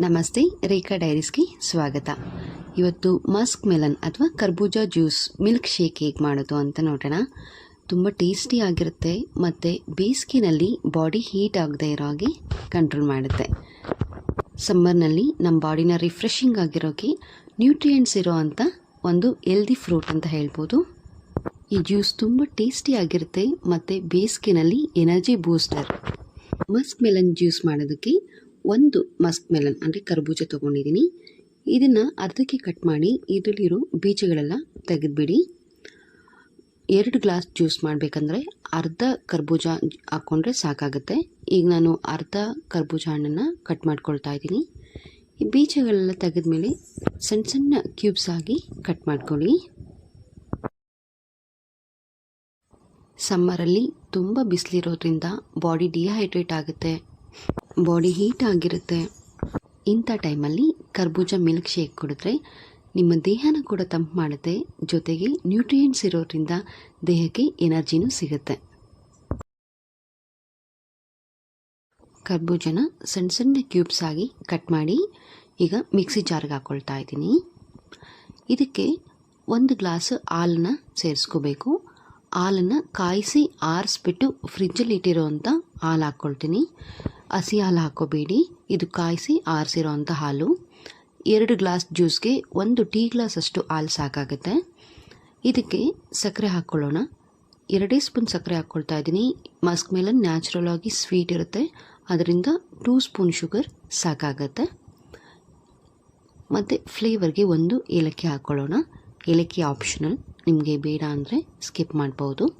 ನಮಸ್ತೆ, ರೇಖಾ ಡೈರೀಸ್ಗೆ ಸ್ವಾಗತ. ಇವತ್ತು ಮಸ್ಕ್ ಮೆಲನ್ ಅಥವಾ ಕರ್ಬೂಜ ಜ್ಯೂಸ್ ಮಿಲ್ಕ್ ಶೇಕ್ ಹೇಗೆ ಮಾಡೋದು ಅಂತ ನೋಡೋಣ. ತುಂಬ ಟೇಸ್ಟಿ ಆಗಿರುತ್ತೆ ಮತ್ತು ಬೇಸಿಗೆನಲ್ಲಿ ಬಾಡಿ ಹೀಟ್ ಆಗದೆ ಇರೋ ಹಾಗೆ ಕಂಟ್ರೋಲ್ ಮಾಡುತ್ತೆ. ಸಮ್ಮರ್ನಲ್ಲಿ ನಮ್ಮ ಬಾಡಿನ ರಿಫ್ರೆಶಿಂಗ್ ಆಗಿರೋಕ್ಕೆ ನ್ಯೂಟ್ರಿಯೆಂಟ್ಸ್ ಇರೋ ಅಂಥ ಒಂದು ಎಲ್ದಿ ಫ್ರೂಟ್ ಅಂತ ಹೇಳ್ಬೋದು. ಈ ಜ್ಯೂಸ್ ತುಂಬ ಟೇಸ್ಟಿ ಆಗಿರುತ್ತೆ ಮತ್ತು ಬೇಸಿಗೆನಲ್ಲಿ energy booster. Musk melon juice ಮಾಡೋದಕ್ಕೆ ಒಂದು ಮಸ್ಕ್ ಮೆಲನ್, ಅಂದರೆ ಕರ್ಬೂಜ ತೊಗೊಂಡಿದ್ದೀನಿ ಇದನ್ನು ಅರ್ಧಕ್ಕೆ ಕಟ್ ಮಾಡಿ ಇದರಲ್ಲಿರೋ ಬೀಜಗಳೆಲ್ಲ ತೆಗೆದುಬಿಡಿ. ಎರಡು ಗ್ಲಾಸ್ ಜ್ಯೂಸ್ ಮಾಡಬೇಕಂದ್ರೆ ಅರ್ಧ ಕರ್ಬೂಜ ಹಾಕ್ಕೊಂಡ್ರೆ ಸಾಕಾಗುತ್ತೆ. ಈಗ ನಾನು ಅರ್ಧ ಕರ್ಬೂಜ ಹಣ್ಣನ್ನು ಕಟ್ ಮಾಡ್ಕೊಳ್ತಾ ಇದ್ದೀನಿ. ಈ ಬೀಜಗಳೆಲ್ಲ ತೆಗೆದ್ಮೇಲೆ ಸಣ್ಣ ಸಣ್ಣ ಕ್ಯೂಬ್ಸ್ ಆಗಿ ಕಟ್ ಮಾಡ್ಕೊಳ್ಳಿ. ಸಮ್ಮರಲ್ಲಿ ತುಂಬ ಬಿಸಿಲಿರೋದ್ರಿಂದ ಬಾಡಿ ಡಿಹೈಡ್ರೇಟ್ ಆಗುತ್ತೆ. ಬಾಡಿ ಹೀಟ್ ಆಗಿರುತ್ತೆ. ಇಂಥ ಟೈಮಲ್ಲಿ ಕರ್ಬೂಜ ಮಿಲ್ಕ್ ಶೇಕ್ ಕುಡಿದ್ರೆ ನಿಮ್ಮ ದೇಹನ ಕೂಡ ತಂಪು ಮಾಡುತ್ತೆ ಜೊತೆಗೆ ನ್ಯೂಟ್ರಿಯೆಂಟ್ಸ್ ಇರೋದ್ರಿಂದ ದೇಹಕ್ಕೆ ಎನರ್ಜಿನೂ ಸಿಗುತ್ತೆ. ಕರ್ಬೂಜನ ಸಣ್ಣ ಸಣ್ಣ ಕ್ಯೂಬ್ಸ್ ಆಗಿ ಕಟ್ ಮಾಡಿ ಈಗ ಮಿಕ್ಸಿ ಜಾರ್ಗೆ ಹಾಕ್ಕೊಳ್ತಾ ಇದ್ದೀನಿ. ಇದಕ್ಕೆ ಒಂದು ಗ್ಲಾಸ್ ಹಾಲನ್ನು ಸೇರಿಸ್ಕೋಬೇಕು. ಹಾಲನ್ನು ಕಾಯಿಸಿ ಆರಿಸ್ಬಿಟ್ಟು ಫ್ರಿಜ್ಜಲ್ಲಿ ಇಟ್ಟಿರೋವಂಥ ಹಾಲು ಹಾಕ್ಕೊಳ್ತೀನಿ ಹಸಿ ಹಾಲು ಹಾಕೋಬೇಡಿ. ಇದು ಕಾಯಿಸಿ ಆರಿಸಿರೋ ಅಂಥ ಹಾಲು. ಎರಡು ಗ್ಲಾಸ್ ಜ್ಯೂಸ್ಗೆ ಒಂದು ಟೀ ಗ್ಲಾಸ್ ಅಷ್ಟು ಹಾಲು ಸಾಕಾಗುತ್ತೆ. ಇದಕ್ಕೆ ಸಕ್ಕರೆ ಹಾಕ್ಕೊಳ್ಳೋಣ. ಎರಡೇ ಸ್ಪೂನ್ ಸಕ್ಕರೆ ಹಾಕ್ಕೊಳ್ತಾ ಇದ್ದೀನಿ. ಮಸ್ಕ್ ಮೇಲೆ ನ್ಯಾಚುರಲ್ ಆಗಿ ಸ್ವೀಟ್ ಇರುತ್ತೆ. ಅದರಿಂದ ಟೂ ಸ್ಪೂನ್ ಶುಗರ್ ಸಾಕಾಗತ್ತೆ. ಮತ್ತು ಫ್ಲೇವರ್ಗೆ ಒಂದು ಏಲಕ್ಕಿ ಹಾಕ್ಕೊಳ್ಳೋಣ. ಏಲಕ್ಕಿ ಆಪ್ಷನಲ್. ನಿಮಗೆ ಬೇಡ ಅಂದರೆ ಸ್ಕಿಪ್ ಮಾಡ್ಬೋದು.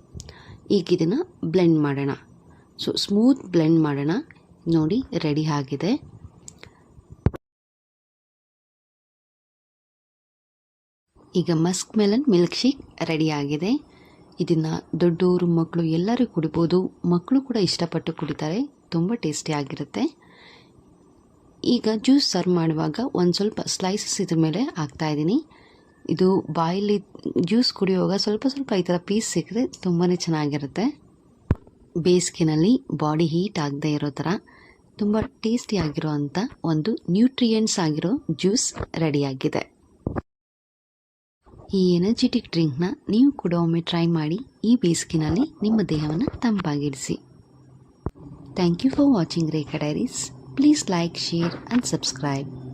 ಈಗ ಇದನ್ನು ಬ್ಲೆಂಡ್ ಮಾಡೋಣ. ಸೊ, ಸ್ಮೂತ್ ಬ್ಲೆಂಡ್ ಮಾಡೋಣ. ನೋಡಿ, ರೆಡಿ ಆಗಿದೆ. ಈಗ musk melon milk shake ready ಆಗಿದೆ. ಇದನ್ನು ದೊಡ್ಡವರು ಮಕ್ಕಳು ಎಲ್ಲರೂ ಕುಡಿಬೋದು. ಮಕ್ಕಳು ಕೂಡ ಇಷ್ಟಪಟ್ಟು ಕುಡಿತಾರೆ. ತುಂಬ ಟೇಸ್ಟಿಯಾಗಿರುತ್ತೆ ಈಗ ಜ್ಯೂಸ್ ಸರ್ವ್ ಮಾಡುವಾಗ ಒಂದು ಸ್ವಲ್ಪ ಸ್ಲೈಸಸ್ ಇದ್ರ ಮೇಲೆ ಹಾಕ್ತಾಯಿದ್ದೀನಿ ಇದು ಬಾಯಲ್ಲಿ ಜ್ಯೂಸ್ ಕುಡಿಯುವಾಗ ಸ್ವಲ್ಪ ಸ್ವಲ್ಪ ಈ ಥರ ಪೀಸ್ ಸಿಕ್ಕರೆ ತುಂಬಾ ಚೆನ್ನಾಗಿರುತ್ತೆ. ಬೇಸಿಗೆನಲ್ಲಿ ಬಾಡಿ ಹೀಟ್ ಆಗದೆ ಇರೋ ಥರ ತುಂಬ ಟೇಸ್ಟಿ ಆಗಿರೋ ಅಂಥ ಒಂದು ನ್ಯೂಟ್ರಿಯೆಂಟ್ಸ್ ಆಗಿರೋ ಜ್ಯೂಸ್ ರೆಡಿಯಾಗಿದೆ. ಈ ಎನರ್ಜೆಟಿಕ್ ಡ್ರಿಂಕ್ನ ನೀವು ಕೂಡ ಒಮ್ಮೆ ಟ್ರೈ ಮಾಡಿ, ಈ ಬೇಸಿಗೆನಲ್ಲಿ ನಿಮ್ಮ ದೇಹವನ್ನು ತಂಪಾಗಿರಿಸಿ. Thank you for watching Rekha diaries. Please like, share and subscribe.